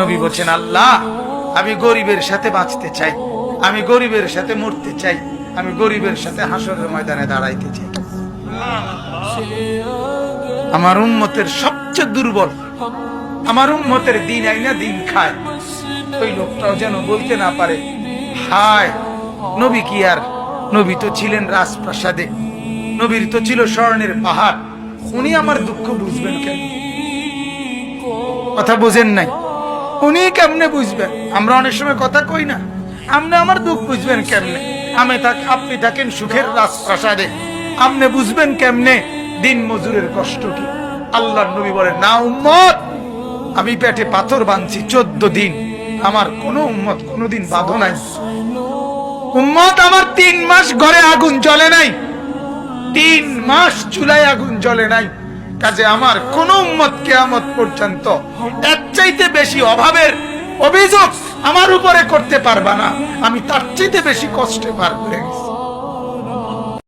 নবী বলছেন, আল্লাহ, আমি গরিবের সাথে বাঁচতে চাই, আমি গরিবের সাথে মরতে চাই, আমি গরিবের সাথে হাসরের ময়দানে দাঁড়াইতে চাই। আমার উন্মতের সবচেয়ে দুর্বল, আমার উন্মতের দিন আইনা দিন খায়। ওই লোকটাও যেন বলতে না পারে, হায়, নবী কি আর? নবী তো ছিলেন রাজপ্রাসাদে, নবীর তো ছিল স্বর্ণের পাহাড়, উনি আমার দুঃখ বুঝবেন কেন? কথা বোঝেন নাই। উনি কেমনে বুঝবেন? আমরা অনেক সময় কথা কই না। আপনি আমার দুঃখ বুঝবেন কেমনে? আমি থাক, আপনি থাকেন সুখের রাজপ্রাসাদে। আপনি বুঝবেন কেমনে? দিন মজুরের কষ্ট কি? আল্লাহর নবী বলেন, না, উম্মত! আমি পেটে পাথর বাঁধছি চোদ্দ দিন। আমার কোনো উম্মত কোনোদিন বাঁধো নাই। উম্মত, আমার তিন মাস ঘরে আগুন জ্বলে নাই। তিন মাস চুলায় আগুন জ্বলে নাই। কাজে আমার কোন উম্মত কেয়ামত পর্যন্ত এক চাইতে বেশি অভাবের অভিযোগ আমার উপরে করতে পারবা না। আমি তার চাইতে বেশি কষ্টে পার করে গেছি।